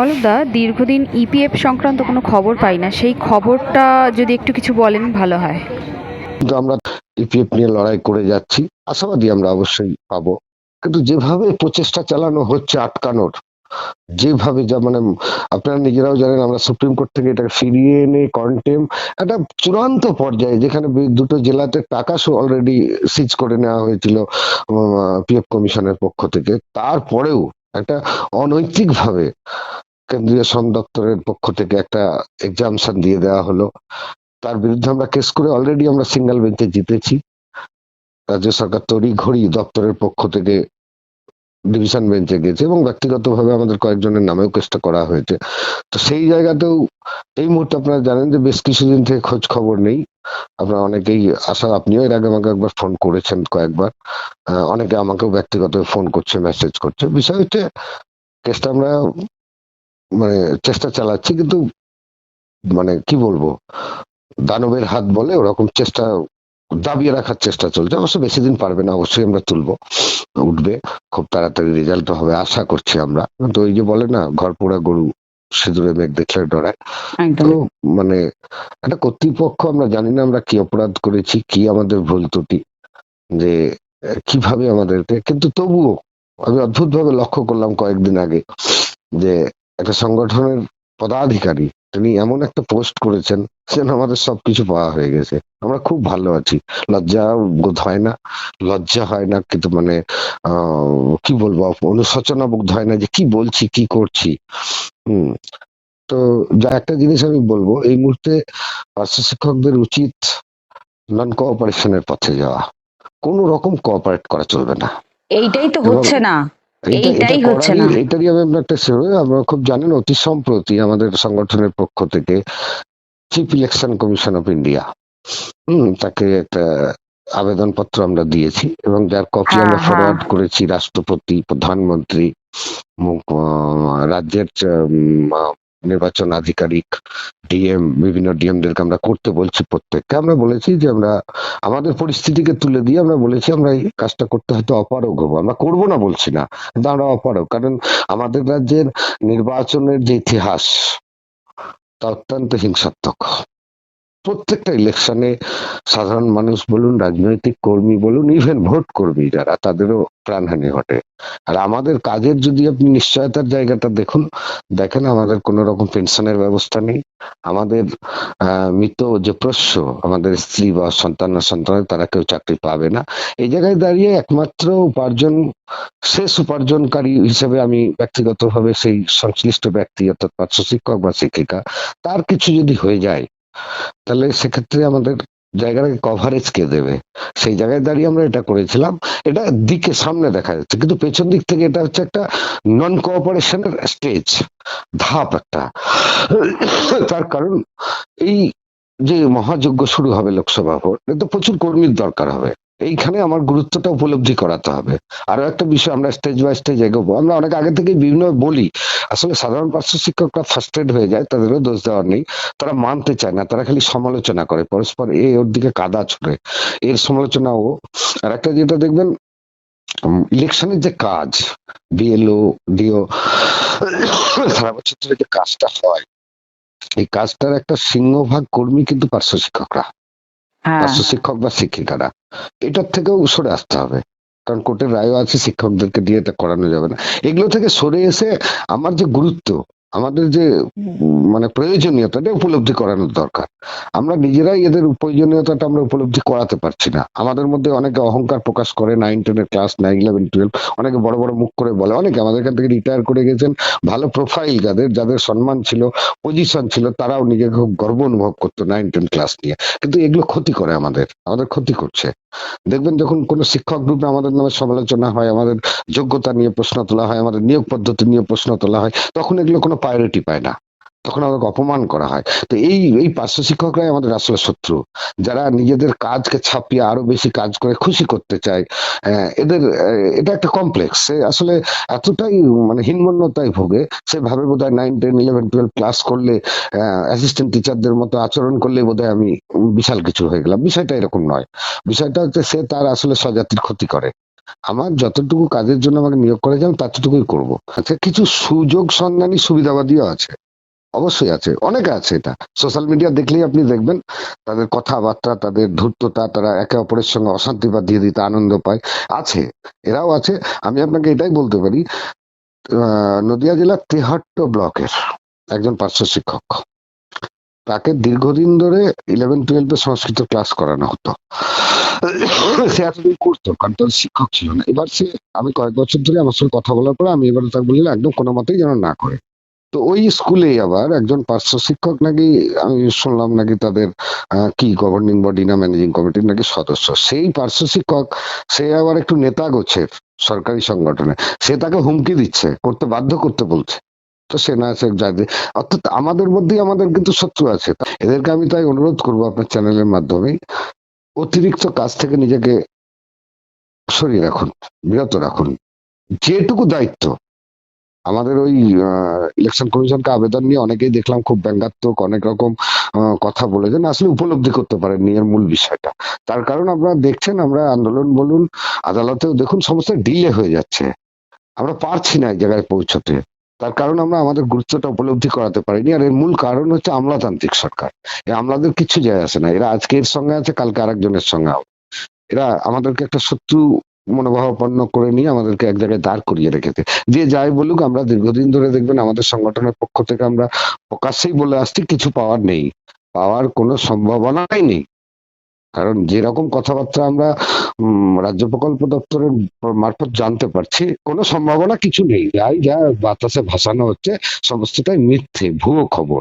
অলকদা দীর্ঘদিন ইপিএফ সংক্রান্ত কোনো খবর পাই না। সেই খবরটা যদি একটু কিছু বলেন, ভালো হয়। আমরা ইপিএফ নিয়ে লড়াই করে যাচ্ছি। আশাবাদী আমরা অবশ্যই পাবো। কিন্তু যেভাবে প্রচেষ্টা চালানো হচ্ছে আটকানোর, যেভাবে যা মানে আপনারা নিজেরাও জানেন, আমরা সুপ্রিম কোর্ট থেকে এটাকে ফিরিয়ে এনে কন্টেম একটা চূড়ান্ত পর্যায়ে যেখানে দুটো জেলাতে টাকা অলরেডি সিজ করে নেওয়া হয়েছিল পিএফ কমিশনের পক্ষ থেকে। তারপরেও একটা অনৈতিক ভাবে কেন্দ্রীয় শ্রম দপ্তরের পক্ষ থেকে একটা এক্সামশন দিয়ে দেওয়া হলো। তার বিরুদ্ধে আমরা কেস করে অলরেডি আমরা সিঙ্গেল বেঞ্চে জিতেছি। রাজ্য সরকার তড়ি ঘড়ি দপ্তরের পক্ষ থেকে ডিভিশন বেঞ্চে গেছে এবং ব্যক্তিগতভাবে আমাদের কয়েকজনের নামেও কেসটা করা হয়েছে। তো সেই জায়গাতেও এই মুহূর্তে আপনারা জানেন যে বেশ কিছুদিন থেকে খোঁজ খবর নেই। আপনারা অনেকেই আশা, আপনিও এর আগে আমাকে একবার ফোন করেছেন কয়েকবার। অনেকে আমাকেও ব্যক্তিগত ফোন করছে মেসেজ করছে। বিষয় হচ্ছে কেসটা আমরা মানে চেষ্টা চালাচ্ছি কিন্তু মানে কি বলব? দানবের হাত বলে ওরকম চেষ্টা দাবিয়ে রাখার চেষ্টা চলছে। অবশ্য বেশি দিন পারবে না অবশ্যই আমরা তুলবো। উঠবে খুব তাড়াতাড়ি রেজাল্ট হবে আশা করছি আমরা। কিন্তু ওই যে বলে না ঘর পোড়া গরু সিঁদুরে মেঘ দেখলে ডরায়। তো মানে একটা কর্তৃপক্ষ আমরা জানি না আমরা কি অপরাধ করেছি কি আমাদের ভুল ত্রুটি যে কীভাবে আমাদেরকে কিন্তু তবুও আমি অদ্ভুত ভাবে লক্ষ্য করলাম কয়েকদিন আগে যে একটা সংগঠনের পদাধিকারী তিনি এমন একটা পোস্ট করেছেন যেন আমাদের সবকিছু পাওয়া হয়ে গেছে। আমরা খুব ভালো আছি। লজ্জা বোধ হয় না লজ্জা হয় না কিন্তু মানে কি বলব অনুশোচনা বোধ হয় না যে কি বলছি কি করছি। হুম তো যা একটা জিনিস আমি বলব এই মুহূর্তে পার্শ্ব শিক্ষকদের উচিত নন কোঅপারেশনের পথে যাওয়া। কোন রকম কোঅপারেট করা চলবে না। এইটাই তো হচ্ছে না। এইটাই হচ্ছে না। এইটারই আমি একটা আপনারা খুব জানেন অতি সম্প্রতি আমাদের সংগঠনের পক্ষ থেকে chief election commission of India হম তাকে একটা আবেদনপত্র আমরা দিয়েছি এবং যার কপি হ্যাঁ, আমরা হ্যাঁ। ফরওয়ার্ড করেছি রাষ্ট্রপতি প্রধানমন্ত্রী রাজ্যের নির্বাচন আধিকারিক ডিএম বিভিন্ন ডিএমদেরকে আমরা করতে বলছি প্রত্যেককে। আমরা বলেছি যে আমরা, আমাদের পরিস্থিতিকে তুলে দিয়ে আমরা বলেছি আমরা এই কাজটা করতে হয়তো অপারগ হব। আমরা করব না বলছি না, কিন্তু আমরা অপারগ। কারণ আমাদের রাজ্যের নির্বাচনের যে ইতিহাস, তা অত্যন্ত হিংসাত্মক। প্রত্যেকটা ইলেকশনে সাধারণ মানুষ বলুন, রাজনৈতিক কর্মী বলুন ইভেন ভোট কর্মী যারা, তাদেরও প্রাণহানি ঘটে। আর আমাদের কাজের যদি আপনি নিশ্চয়তার জায়গাটা দেখুন, দেখেন আমাদের কোনো রকম পেনশনের ব্যবস্থা নেই। আমাদের মৃত যে প্রশ্ন, আমাদের স্ত্রী বা সন্তান সন্তান তারা কেউ চাকরি পাবে না। এই জায়গায় দাঁড়িয়ে একমাত্র উপার্জন, শেষ উপার্জনকারী হিসেবে আমি ব্যক্তিগতভাবে সেই সংশ্লিষ্ট ব্যক্তি, অর্থাৎ পার্শ্ব শিক্ষক বা শিক্ষিকা, তার কিছু যদি হয়ে যায় তাহলে সেক্ষেত্রে আমাদের জায়গাটাকে কভারেজ কে দেবে। সেই জায়গায় দাঁড়িয়ে আমরা এটা করেছিলাম। এটা দিকে সামনে দেখা যাচ্ছে, কিন্তু পেছন দিক থেকে এটা হচ্ছে একটা নন কোঅপারেশনের স্টেজ ধাপ একটা। তার কারণ এই যে মহাযজ্ঞ শুরু হবে লোকসভা ভোট, এতে প্রচুর কর্মীর দরকার হবে। এইখানে আমার গুরুত্বটা উপলব্ধি করাতে হবে। আরও একটা বিষয় আমরা স্টেজ বাই স্টেজ এগোবো। আমরা অনেক আগে থেকে বিভিন্ন বলি, আসলে সাধারণ পার্শ্ব শিক্ষকরা ফার্স্টেড হয়ে যায়, তাদেরও দোষ দেওয়ার নেই। তারা মানতে চায় না, তারা খালি সমালোচনা করে। পরস্পর এ ওর দিকে কাদা ছুড়ে। এর সমালোচনা ও আর একটা যেটা দেখবেন ইলেকশনের যে কাজ বিএলও ডিও সারা বছর ধরে যে কাজটা হয় এই কাজটার একটা সিংহভাগ কর্মী কিন্তু পার্শ্ব শিক্ষকরা শিক্ষক বা শিক্ষিকারা, এটার থেকেও সরে আসতে হবে। কারণ কোর্টের রায়ও আছে, শিক্ষকদেরকে দিয়ে এটা করানো যাবে না। এগুলো থেকে সরে এসে আমার যে গুরুত্ব আমাদের যে মানে প্রয়োজনীয়তা এটা উপলব্ধি করানোর দরকার। আমরা নিজেরাই এদের প্রয়োজনীয়তাটা আমরা উপলব্ধি করাতে পারছি না। আমাদের মধ্যে অনেকে অহংকার প্রকাশ করে নাইন টেনের ক্লাস নাইন ইলেভেন টুয়েলভ অনেকে বড় বড় মুখ করে বলে। অনেকে আমাদের এখান থেকে রিটায়ার করে গেছেন। ভালো প্রোফাইল যাদের যাদের সম্মান ছিল পজিশন ছিল তারাও নিজেকে খুব গর্ব অনুভব করতো নাইন টেন ক্লাস নিয়ে। কিন্তু এগুলো ক্ষতি করে আমাদের আমাদের ক্ষতি করছে। দেখবেন যখন কোনো শিক্ষক গ্রুপে আমাদের নামে সমালোচনা হয় আমাদের যোগ্যতা নিয়ে প্রশ্ন তোলা হয় আমাদের নিয়োগ পদ্ধতি নিয়ে প্রশ্ন তোলা হয় তখন এগুলো কোনো প্রায়োরিটি পায় না। তখন আমাদেরকে অপমান করা হয়। তো এই এই পার্শ্ব শিক্ষকরাই আমাদের আসলে শত্রু। যারা নিজেদের কাজকে ছাপিয়ে আরও বেশি কাজ করে খুশি করতে চায় আহ, এদের এটা একটা কমপ্লেক্স সে আসলে এতটাই মানে হীনমন্যতায় ভোগে সে ভাবে বোধ হয় nine ten eleven twelve class করলে অ্যাসিস্ট্যান্ট টিচারদের মতো আচরণ করলে বোধহয় আমি বিশাল কিছু হয়ে গেলাম। বিষয়টা এরকম নয়। বিষয়টা হচ্ছে সে তার আসলে স্বজাতির ক্ষতি করে। আমার যতটুকু কাজের জন্য আমাকে নিয়োগ করেছে আমি ততটুকুই করব। আচ্ছা কিছু সুযোগ সন্ধানী সুবিধাবাদীও আছে। অবশ্যই আছে, অনেকে আছে এটা। সোশ্যাল মিডিয়া দেখলেই আপনি দেখবেন, তাদের কথাবার্তা, তাদের ধূর্ততা, তারা একে অপরের সঙ্গে অশান্তি বা দিয়ে দিতে আনন্দ পায়। আছে, এরাও আছে। আমি আপনাকে এটাই বলতে পারি নদিয়া জেলার তেহাট্ট ব্লকের একজন পার্শ্ব শিক্ষক। তাকে দীর্ঘদিন ধরে ইলেভেন টুয়েলভে সংস্কৃত ক্লাস করানো হতো। সে এতদিন করতো, কারণ তার শিক্ষক ছিল না। এবার সে, আমি কয়েক বছর ধরে আমার সঙ্গে কথা বলার পরে আমি এবার তাকে বললাম একদম কোনো মতেই যেন না করে। তো ওই স্কুলেই আবার একজন পার্শ্ব শিক্ষক নাকি, আমি শুনলাম নাকি তাদের কি গভর্নিং বডি না ম্যানেজিং কমিটির নাকি সদস্য, সেই পার্শ্ব শিক্ষক, সে আবার একটু নেতা গোছের সরকারি সংগঠনে, সে তাকে হুমকি দিচ্ছে, করতে বাধ্য করতে বলছে। তো সে না, সে যাবে অর্থাৎ আমাদের মধ্যেই আমাদের কিন্তু শত্রু আছে। এদেরকে আমি তাই অনুরোধ করব আপনার চ্যানেলের মাধ্যমে অতিরিক্ত কাজ থেকে নিজেকে সরিয়ে রাখুন, বিরত রাখুন। যেটুকু দায়িত্ব। আমাদের ওই ইলেকশন কমিশনকে আবেদন নিয়ে অনেকেই দেখলাম খুব ব্যঙ্গাত্মক, অনেক রকম কথা বলেছেন আসলে উপলব্ধি করতে পারেন এর মূল বিষয়টা। তার কারণ আপনারা দেখছেন, আমরা আন্দোলন বলুন, আদালতেও দেখুন, সমস্ত ডিলে হয়ে যাচ্ছে। আমরা পারছি না এই জায়গায় পৌঁছতে। তার কারণ আমরা আমাদের গুরুত্বটা উপলব্ধি করাতে পারিনি আর এর মূল কারণ হচ্ছে আমলাতান্ত্রিক সরকার। আমলাদের কিছু যায় আসে না। এরা আজকে এর সঙ্গে আছে, কালকে আরেকজনের সঙ্গে এরা আমাদেরকে একটা শত্রু মনোভাবাপন্ন করে নিয়ে আমাদেরকে এক জায়গায় দাঁড় করিয়ে রেখেছে। যে যাই বলুক, আমরা দীর্ঘদিন ধরে দেখবেন আমাদের সংগঠনের পক্ষ থেকে আমরা প্রকাশ্যেই বলে আসছি, কিছু পাওয়ার নেই। পাওয়ার কোনো সম্ভাবনাই নেই। কারণ যেরকম কথাবার্তা আমরা রাজ্য প্রকল্প দপ্তরের মারফত জানতে পারছি। কোনো সম্ভাবনা কিছু নেই। যাই যা বাতাসে ভাসানো হচ্ছে, সমস্তটাই মিথ্যে, ভুয়ো খবর।